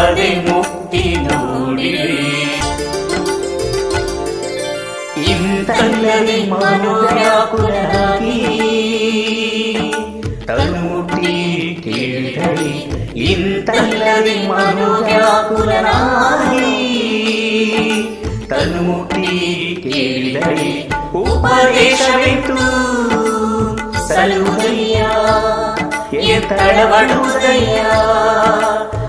ಅದೇ ಮುಕ್ತಿ ನೋಡಿರಿ ಇಂತಲ್ಲದೆ ಮನೋವ್ಯಾಕುಲರಾಗಿ ತನ್ನುಟಿ ಕೇಳಿದಳಿ ಇಂತಲ್ಲದೆ ಮನೋವ್ಯಾಕುಲರಾಗಿ ತನ್ನುಟಿ ಕೇಳಿದಳಿ ಉಪದೇಶವಿತ್ತು ಸಲುದಯ್ಯ ಎತ್ತಳವಡುವುದಯ್ಯ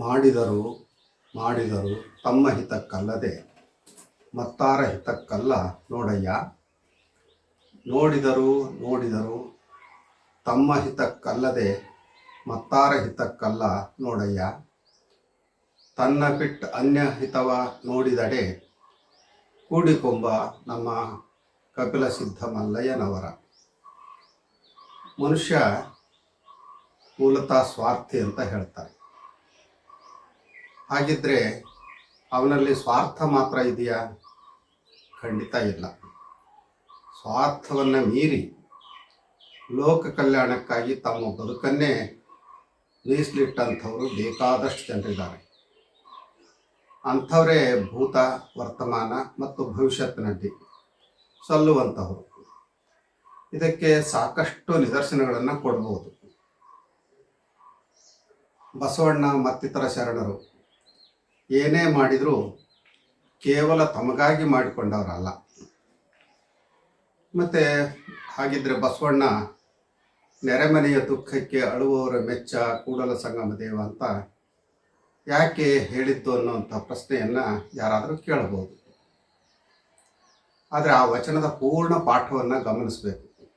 ಮಾಡಿದರು ಮಾಡಿದರು ತಮ್ಮ ಹಿತಕ್ಕಲ್ಲದೆ, ಮತ್ತಾರ ಹಿತಕ್ಕಲ್ಲ ನೋಡಯ್ಯ. ನೋಡಿದರು ನೋಡಿದರು ತಮ್ಮ ಹಿತಕ್ಕಲ್ಲದೆ, ಮತ್ತಾರ ಹಿತಕ್ಕಲ್ಲ ನೋಡಯ್ಯ. ತನ್ನ ಬಿಟ್ಟು ಅನ್ಯ ಹಿತವ ನೋಡಿದಡೆ ಕೂಡಿಕೊಂಬ ನಮ್ಮ ಕಪಿಲ ಸಿದ್ಧ ಮಲ್ಲಯ್ಯನವರ ಮನುಷ್ಯ ಮೂಲತಃ ಸ್ವಾರ್ಥಿ ಅಂತ ಹೇಳ್ತಾರೆ. ಹಾಗಿದ್ರೆ ಅವನಲ್ಲಿ ಸ್ವಾರ್ಥ ಮಾತ್ರ ಇದೆಯಾ? ಖಂಡಿತ ಇಲ್ಲ. ಸ್ವಾರ್ಥವನ್ನು ಮೀರಿ ಲೋಕ ಕಲ್ಯಾಣಕ್ಕಾಗಿ ತಮ್ಮ ಬದುಕನ್ನೇ ಮೀಸಲಿಟ್ಟಂಥವರು ಬೇಕಾದಷ್ಟು ಜನರಿದ್ದಾರೆ. ಅಂಥವರೇ ಭೂತ, ವರ್ತಮಾನ ಮತ್ತು ಭವಿಷ್ಯತ್ತಿನಲ್ಲಿ ಸಲ್ಲುವಂಥವರು. ಇದಕ್ಕೆ ಸಾಕಷ್ಟು ನಿದರ್ಶನಗಳನ್ನು ಕೊಡ್ಬೋದು. ಬಸವಣ್ಣ ಮತ್ತಿತರ ಶರಣರು ಏನೇ ಮಾಡಿದರೂ ಕೇವಲ ತಮಗಾಗಿ ಮಾಡಿಕೊಂಡವರಲ್ಲ. ಮತ್ತು ಹಾಗಿದ್ರೆ ಬಸವಣ್ಣ ನೆರೆಮನೆಯ ದುಃಖಕ್ಕೆ ಅಳುವವರ ಮೆಚ್ಚ, ಕೂಡಲ ಸಂಗಮ ದೇವ ಅಂತ ಯಾಕೆ ಹೇಳಿದ್ದು ಅನ್ನುವಂಥ ಪ್ರಶ್ನೆಯನ್ನು ಯಾರಾದರೂ ಕೇಳಬಹುದು. ಆದರೆ ಆ ವಚನದ ಪೂರ್ಣ ಪಾಠವನ್ನು ಗಮನಿಸಬೇಕು.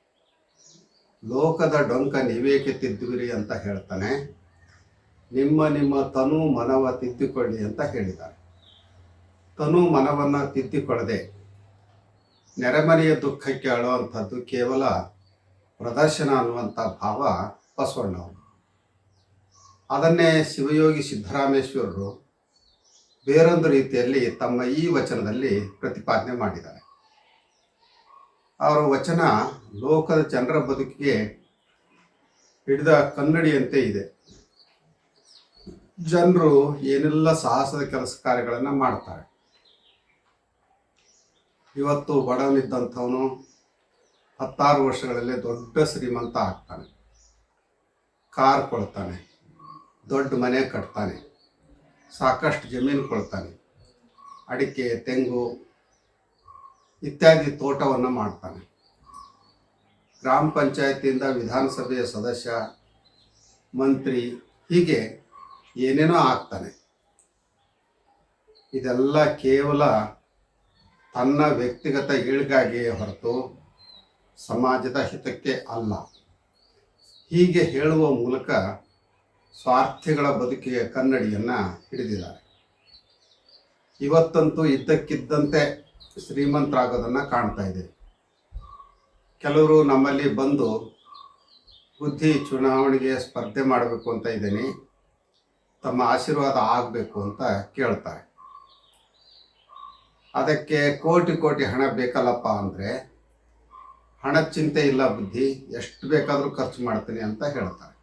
ಲೋಕದ ಡೊಂಕ ನೀವೇಕೆ ತಿದ್ದುವಿರಿ ಅಂತ ಹೇಳ್ತಾನೆ. ನಿಮ್ಮ ನಿಮ್ಮ ತನು ಮನವ ತಿದ್ದಿಕೊಳ್ಳಿ ಅಂತ ಹೇಳಿದ್ದಾರೆ. ತನು ಮನವನ್ನು ತಿದ್ದಿಕೊಳ್ಳದೆ ನೆರೆಮನೆಯ ದುಃಖಕ್ಕೆ ಅಳುವಂಥದ್ದು ಕೇವಲ ಪ್ರದರ್ಶನ ಅನ್ನುವಂಥ ಭಾವ ಬಸವಣ್ಣವರು ಅದನ್ನೇ ಶಿವಯೋಗಿ ಸಿದ್ದರಾಮೇಶ್ವರರು ಬೇರೊಂದು ರೀತಿಯಲ್ಲಿ ತಮ್ಮ ಈ ವಚನದಲ್ಲಿ ಪ್ರತಿಪಾದನೆ ಮಾಡಿದ್ದಾರೆ. ಅವರ ವಚನ ಲೋಕದ ಜನರ ಬದುಕಿಗೆ ಹಿಡಿದ ಕನ್ನಡಿಯಂತೆ ಇದೆ. ಜನರು ಏನೆಲ್ಲ ಸಾಹಸದ ಕೆಲಸ ಕಾರ್ಯಗಳನ್ನು ಮಾಡ್ತಾರೆ. ಇವತ್ತು ಬಡವನಿದ್ದಂಥವನು ಹತ್ತಾರು ವರ್ಷಗಳಲ್ಲಿ ದೊಡ್ಡ ಶ್ರೀಮಂತ ಆಗ್ತಾನೆ. ಕಾರ್ ಕೊಳ್ತಾನೆ ದೊಡ್ಡ ಮನೆ ಕಟ್ತಾನೆ, ಸಾಕಷ್ಟು ಜಮೀನು ಕೊಳ್ತಾನೆ ಅಡಿಕೆ, ತೆಂಗು ಇತ್ಯಾದಿ ತೋಟವನ್ನು ಮಾಡ್ತಾನೆ. ಗ್ರಾಮ ಪಂಚಾಯತಿಯಿಂದ ವಿಧಾನಸಭೆಯ ಸದಸ್ಯ, ಮಂತ್ರಿ ಹೀಗೆ ಏನೇನೋ ಆಗ್ತಾನೆ. ಇದೆಲ್ಲ ಕೇವಲ ತನ್ನ ವ್ಯಕ್ತಿಗತ ಏಳ್ಗಾಗಿಯೇ ಹೊರತು ಸಮಾಜದ ಹಿತಕ್ಕೆ ಅಲ್ಲ. ಹೀಗೆ ಹೇಳುವ ಮೂಲಕ ಸ್ವಾರ್ಥಿಗಳ ಬದುಕಿಗೆ ಕನ್ನಡಿಯನ್ನು ಹಿಡಿದಿದ್ದಾರೆ. ಇವತ್ತಂತೂ ಇದ್ದಕ್ಕಿದ್ದಂತೆ ಶ್ರೀಮಂತರಾಗೋದನ್ನು ಕಾಣ್ತಾ ಇದೆ. ಕೆಲವರು ನಮ್ಮಲ್ಲಿ ಬಂದು ಬುದ್ಧಿ ಚುನಾವಣೆಗೆ ಸ್ಪರ್ಧೆ ಮಾಡಬೇಕು ಅಂತ ಇದ್ದೀನಿ. ತಮ್ಮ ಆಶೀರ್ವಾದ ಆಗಬೇಕು ಅಂತ ಕೇಳ್ತಾರೆ. ಅದಕ್ಕೆ ಕೋಟಿ ಕೋಟಿ ಹಣ ಬೇಕಲ್ಲಪ್ಪ ಅಂದರೆ ಹಣ ಚಿಂತೆ ಇಲ್ಲ ಬುದ್ಧಿ, ಎಷ್ಟು ಬೇಕಾದರೂ ಖರ್ಚು ಮಾಡ್ತೀನಿ ಅಂತ ಹೇಳ್ತಾರೆ.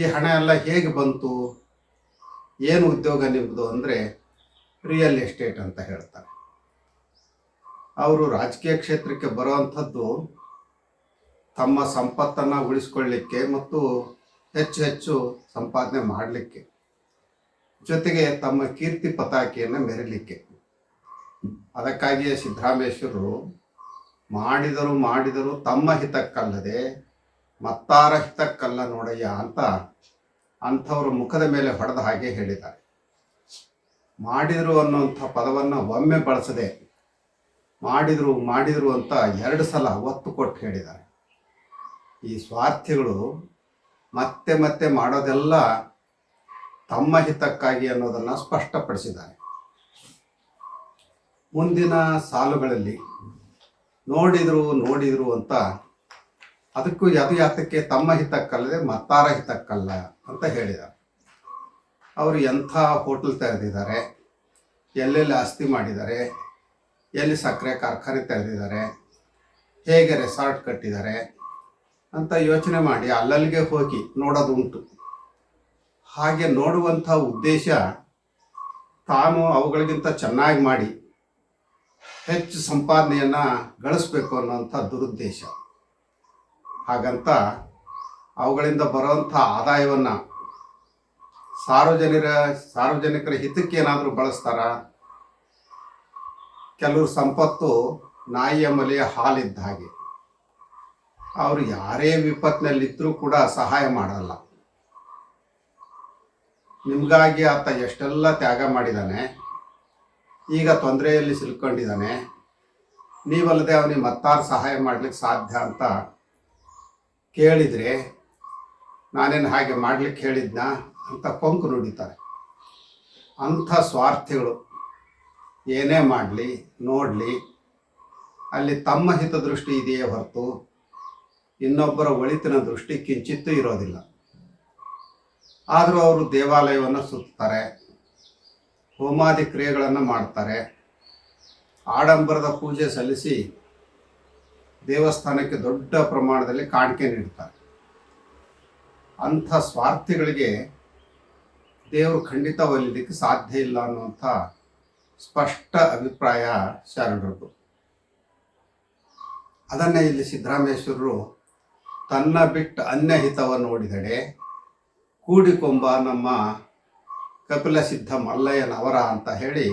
ಈ ಹಣ ಎಲ್ಲ ಹೇಗೆ ಬಂತು, ಏನು ಉದ್ಯೋಗ ನಿಮ್ಮದು ಅಂದರೆ ರಿಯಲ್ ಎಸ್ಟೇಟ್ ಅಂತ ಹೇಳ್ತಾರೆ. ಅವರು ರಾಜಕೀಯ ಕ್ಷೇತ್ರಕ್ಕೆ ಬರುವಂಥದ್ದು ತಮ್ಮ ಸಂಪತ್ತನ್ನು ಉಳಿಸ್ಕೊಳ್ಳಿಕ್ಕೆ ಮತ್ತು ಹೆಚ್ಚು ಹೆಚ್ಚು ಸಂಪಾದನೆ ಮಾಡಲಿಕ್ಕೆ. ಜೊತೆಗೆ ತಮ್ಮ ಕೀರ್ತಿ ಪತಾಕೆಯನ್ನು ಮೆರಲಿಕ್ಕೆ. ಅದಕ್ಕಾಗಿಯೇ ಸಿದ್ದರಾಮೇಶ್ವರರು ಮಾಡಿದರು ಮಾಡಿದರು ತಮ್ಮ ಹಿತಕ್ಕಲ್ಲದೆ ಮತ್ತಾರ ಹಿತಕ್ಕಲ್ಲ ನೋಡಯ್ಯ ಅಂತ ಅಂಥವ್ರ ಮುಖದ ಮೇಲೆ ಹೊಡೆದ ಹಾಗೆ ಹೇಳಿದ್ದಾರೆ. ಮಾಡಿದರು ಅನ್ನುವಂಥ ಪದವನ್ನು ಒಮ್ಮೆ ಬಳಸದೆ ಮಾಡಿದರು ಮಾಡಿದರು ಅಂತ ಎರಡು ಸಲ ಒತ್ತು ಕೊಟ್ಟು ಹೇಳಿದ್ದಾರೆ. ಈ ಸ್ವಾರ್ಥಿಗಳು ಮತ್ತೆ ಮತ್ತೆ ಮಾಡೋದೆಲ್ಲ ತಮ್ಮ ಹಿತಕ್ಕಾಗಿ ಅನ್ನೋದನ್ನು ಸ್ಪಷ್ಟಪಡಿಸಿದ್ದಾರೆ. ಮುಂದಿನ ಸಾಲುಗಳಲ್ಲಿ ನೋಡಿದರು ನೋಡಿದರು ಅಂತ ಅದಕ್ಕೂ ಅದು ಯಾತಕ್ಕೆ ತಮ್ಮ ಹಿತಕ್ಕಲ್ಲದೆ ಮತ್ತಾರ ಹಿತಕ್ಕಲ್ಲ ಅಂತ ಹೇಳಿದ್ದಾರೆ. ಅವರು ಎಂಥ ಹೋಟೆಲ್ ತೆರೆದಿದ್ದಾರೆ, ಎಲ್ಲೆಲ್ಲಿ ಆಸ್ತಿ ಮಾಡಿದ್ದಾರೆ, ಎಲ್ಲಿ ಸಕ್ಕರೆ ಕಾರ್ಖಾನೆ ತೆರೆದಿದ್ದಾರೆ, ಹೇಗೆ ರೆಸಾರ್ಟ್ ಕಟ್ಟಿದ್ದಾರೆ ಅಂತ ಯೋಚನೆ ಮಾಡಿ ಅಲ್ಲಲ್ಲಿಗೆ ಹೋಗಿ ನೋಡೋದು ಉಂಟು ಹಾಗೆ ನೋಡುವಂಥ ಉದ್ದೇಶ ತಾನು ಅವುಗಳಿಗಿಂತ ಚೆನ್ನಾಗಿ ಮಾಡಿ ಹೆಚ್ಚು ಸಂಪಾದನೆಯನ್ನು ಗಳಿಸ್ಬೇಕು ಅನ್ನೋಂಥ ದುರುದ್ದೇಶ. ಹಾಗಂತ ಅವುಗಳಿಂದ ಬರುವಂಥ ಆದಾಯವನ್ನು ಸಾರ್ವಜನಿಕರ ಸಾರ್ವಜನಿಕರ ಹಿತಕ್ಕೆ ಏನಾದರೂ ಬಳಸ್ತಾರ? ಕೆಲವರು ಸಂಪತ್ತು ನಾಯಿಯ ಮಲೆಯ ಹಾಲಿದ್ದ ಹಾಗೆ. ಅವರು ಯಾರೇ ವಿಪತ್ತಿನಲ್ಲಿದ್ದರೂ ಕೂಡ ಸಹಾಯ ಮಾಡಲ್ಲ. ನಿಮಗಾಗಿ ಆತ ಎಷ್ಟೆಲ್ಲ ತ್ಯಾಗ ಮಾಡಿದ್ದಾನೆ ಈಗ ತೊಂದರೆಯಲ್ಲಿ ಸಿಲ್ಕೊಂಡಿದ್ದಾನೆ ನೀವಲ್ಲದೆ ಅವನಿಗೆ ಮತ್ತಾರು ಸಹಾಯ ಮಾಡ್ಲಿಕ್ಕೆ ಸಾಧ್ಯ ಅಂತ ಕೇಳಿದರೆ ನಾನೇನು ಹಾಗೆ ಮಾಡ್ಲಿಕ್ಕೆ ಹೇಳಿದ್ನ ಅಂತ ಕೊಂಕು ನುಡಿತಾರೆ. ಅಂಥ ಸ್ವಾರ್ಥಿಗಳು ಏನೇ ಮಾಡಲಿ, ನೋಡಲಿ, ಅಲ್ಲಿ ತಮ್ಮ ಹಿತದೃಷ್ಟಿ ಇದೆಯೇ ಹೊರತು ಇನ್ನೊಬ್ಬರ ಒಳಿತಿನ ದೃಷ್ಟಿ ಕಿಂಚಿತ್ತೂ ಇರೋದಿಲ್ಲ. ಆದರೂ ಅವರು ದೇವಾಲಯವನ್ನು ಸುತ್ತಾರೆ ಹೋಮಾದಿ ಕ್ರಿಯೆಗಳನ್ನು ಮಾಡ್ತಾರೆ, ಆಡಂಬರದ ಪೂಜೆ ಸಲ್ಲಿಸಿ ದೇವಸ್ಥಾನಕ್ಕೆ ದೊಡ್ಡ ಪ್ರಮಾಣದಲ್ಲಿ ಕಾಣಿಕೆ ನೀಡ್ತಾರೆ. ಅಂಥ ಸ್ವಾರ್ಥಿಗಳಿಗೆ ದೇವರು ಖಂಡಿತ ಒಲಿಲಿಕ್ಕೆ ಸಾಧ್ಯ ಇಲ್ಲ ಅನ್ನುವಂಥ ಸ್ಪಷ್ಟ ಅಭಿಪ್ರಾಯ ಶರಣರದು ಅದನ್ನೇ ಇಲ್ಲಿ ಸಿದ್ದರಾಮೇಶ್ವರರು ತನ್ನ ಬಿಟ್ಟು ಅನ್ಯ ಹಿತವನ್ನು ನೋಡಿದಡೆ ಕೂಡಿಕೊಂಬ ನಮ್ಮ ಕಪಿಲ ಸಿದ್ಧ ಮಲ್ಲಯ್ಯನವರ ಅಂತ ಹೇಳಿ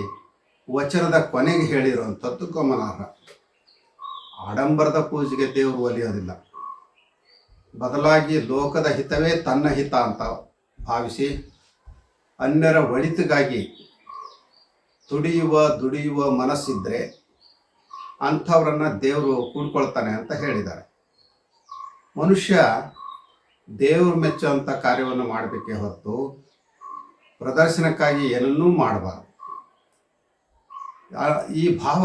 ವಚನದ ಕೊನೆಗೆ ಹೇಳಿರುವಂಥದ್ದು ಗಮನಾರ್ಹ ಆಡಂಬರದ ಪೂಜೆಗೆ ದೇವರು ಒಲಿಯೋದಿಲ್ಲ. ಬದಲಾಗಿ ಲೋಕದ ಹಿತವೇ ತನ್ನ ಹಿತ ಅಂತ ಭಾವಿಸಿ ಅನ್ಯರ ಒಳಿತಿಗಾಗಿ ತುಡಿಯುವ, ದುಡಿಯುವ ಮನಸ್ಸಿದ್ರೆ ಅಂಥವ್ರನ್ನ ದೇವರು ಕೂಡ್ಕೊಳ್ತಾನೆ ಅಂತ ಹೇಳಿದ್ದಾರೆ. ಮನುಷ್ಯ ದೇವರು ಮೆಚ್ಚುವಂಥ ಕಾರ್ಯವನ್ನು ಮಾಡಬೇಕೇ ಹೊರತು ಪ್ರದರ್ಶನಕ್ಕಾಗಿ ಏನನ್ನೂ ಮಾಡಬಾರದು. ಈ ಭಾವ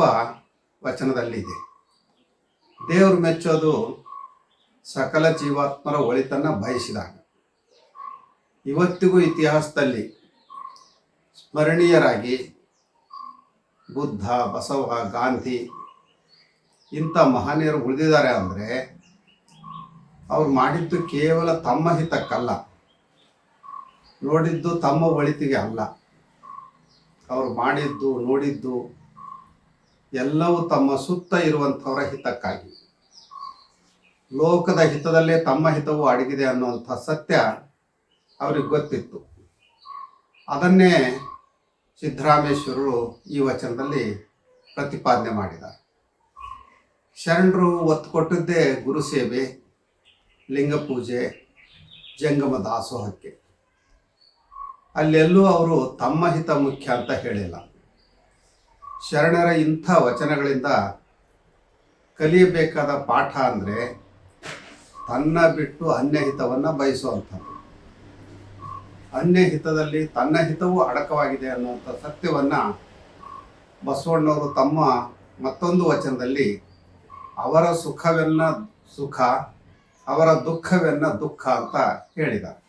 ವಚನದಲ್ಲಿದೆ ದೇವರು ಮೆಚ್ಚೋದು ಸಕಲ ಜೀವಾತ್ಮರ ಒಳಿತನ್ನು ಬಯಸಿದಾಗ. ಇವತ್ತಿಗೂ ಇತಿಹಾಸದಲ್ಲಿ ಸ್ಮರಣೀಯರಾಗಿ ಬುದ್ಧ, ಬಸವ, ಗಾಂಧಿ ಇಂಥ ಮಹನೀಯರು ಉಳಿದಿದ್ದಾರೆ ಅಂದರೆ ಅವ್ರು ಮಾಡಿದ್ದು ಕೇವಲ ತಮ್ಮ ಹಿತಕ್ಕಲ್ಲ. ನೋಡಿದ್ದು ತಮ್ಮ ಒಳಿತಿಗೆ ಅಲ್ಲ. ಅವರು ಮಾಡಿದ್ದು, ನೋಡಿದ್ದು ಎಲ್ಲವೂ ತಮ್ಮ ಸುತ್ತ ಇರುವಂಥವರ ಹಿತಕ್ಕಾಗಿ. ಲೋಕದ ಹಿತದಲ್ಲೇ ತಮ್ಮ ಹಿತವು ಅಡಗಿದೆ ಅನ್ನುವಂಥ ಸತ್ಯ ಅವ್ರಿಗೆ ಗೊತ್ತಿತ್ತು. ಅದನ್ನೇ ಸಿದ್ದರಾಮೇಶ್ವರರು ಈ ವಚನದಲ್ಲಿ ಪ್ರತಿಪಾದನೆ ಮಾಡಿದ ಶರಣರು ಒತ್ತು ಕೊಟ್ಟಿದ್ದೇ ಗುರು ಸೇವೆ. ಲಿಂಗ ಪೂಜೆ ಜಂಗಮ ದಾಸೋಹಕ್ಕೆ. ಅಲ್ಲೆಲ್ಲೂ ಅವರು ತಮ್ಮ ಹಿತ ಮುಖ್ಯ ಅಂತ ಹೇಳಿಲ್ಲ. ಶರಣರ ಇಂಥ ವಚನಗಳಿಂದ ಕಲಿಯಬೇಕಾದ ಪಾಠ ಅಂದರೆ ತನ್ನ ಬಿಟ್ಟು ಅನ್ಯ ಹಿತವನ್ನು ಬಯಸುವಂಥದ್ದು. ಅನ್ಯ ಹಿತದಲ್ಲಿ ತನ್ನ ಹಿತವೂ ಅಡಕವಾಗಿದೆ ಅನ್ನುವಂಥ ಸತ್ಯವನ್ನು ಬಸವಣ್ಣವರು ತಮ್ಮ ಮತ್ತೊಂದು ವಚನದಲ್ಲಿ ಅವರ ಸುಖವೆಲ್ಲ ಸುಖ ಅವರ ದುಃಖವೆನ್ನ ದುಃಖ ಅಂತ ಹೇಳಿದ್ದಾರೆ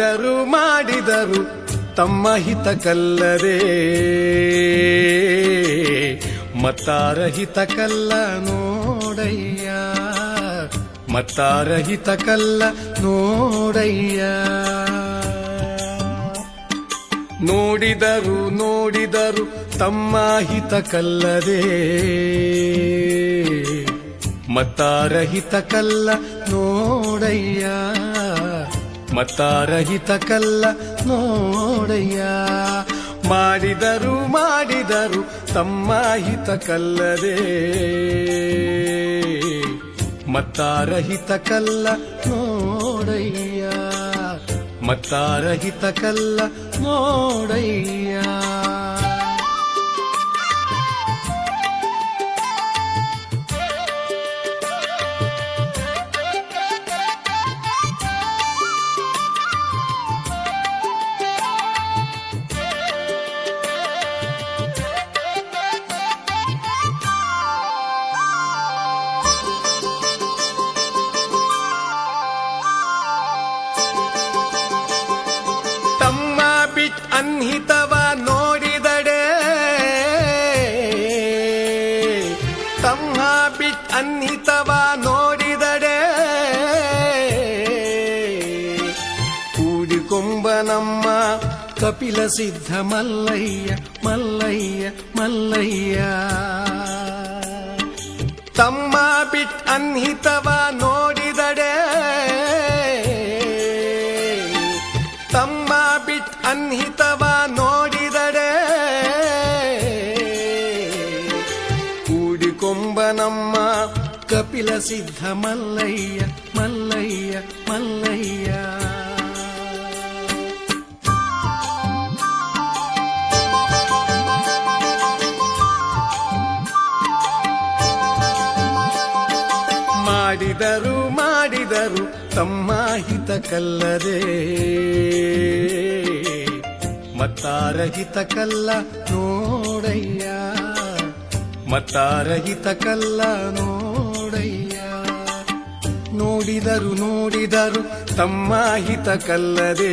ಮಾಡಿದರು ಮಾಡಿದರು, ತಮ್ಮ ಹಿತ ಕಲ್ಲದೆ ಮತ್ತಾರ ಹಿತ ಕಲ್ಲ ನೋಡಯ್ಯ ಮತ್ತಾರ ಹಿತ ಕಲ್ಲ ನೋಡಯ್ಯ. ನೋಡಿದರು ನೋಡಿದರು, ತಮ್ಮ ಹಿತ ಕಲ್ಲದೆ ಮತ್ತಾರ ಹಿತ ಕಲ್ಲ ನೋಡಯ್ಯ. ಮತ್ತಾರ ಹಿತ ಕಲ್ಲ ನೋಡಯ್ಯ. ಮಾಡಿದರು ಮಾಡಿದರು ತಮ್ಮ ಹಿತ ಕಲ್ಲದೆ ಮತ್ತಾರಹಿತ ಕಲ್ಲ ನೋಡಯ್ಯ. ಮತ್ತಾರಹಿತ ಕಲ್ಲ ನೋಡಯ್ಯ. ಕಪಿಲ ಸಿದ್ಧ ಮಲ್ಲಯ್ಯ ಮಲ್ಲಯ್ಯ ಮಲ್ಲಯ್ಯ ತಮ್ಮ ಬಿಟ್ ಅನ್ಹಿತವ ನೋಡಿದಡೆ ತಮ್ಮ ಬಿಟ್ ಅನ್ಹಿತವ ನೋಡಿದಡೆ ಕೂಡಿಕೊಂಬ ನಮ್ಮ ಕಪಿಲ ಸಿದ್ಧ ಮಲ್ಲಯ್ಯ ಮಲ್ಲಯ್ಯ ಮಲ್ಲಯ್ಯ ಮಾಡಿದರು ಮಾಡಿದರು ತಮ್ಮ ಹಿತ ಕಲ್ಲದೆ ಮತ್ತಾರ ಹಿತ ಕಲ್ಲ ನೋಡಯ್ಯ. ಮತ್ತಾರ ಹಿತ ಕಲ್ಲ ನೋಡಯ್ಯ. ನೋಡಿದರು ನೋಡಿದರು ತಮ್ಮ ಹಿತ ಕಲ್ಲದೆ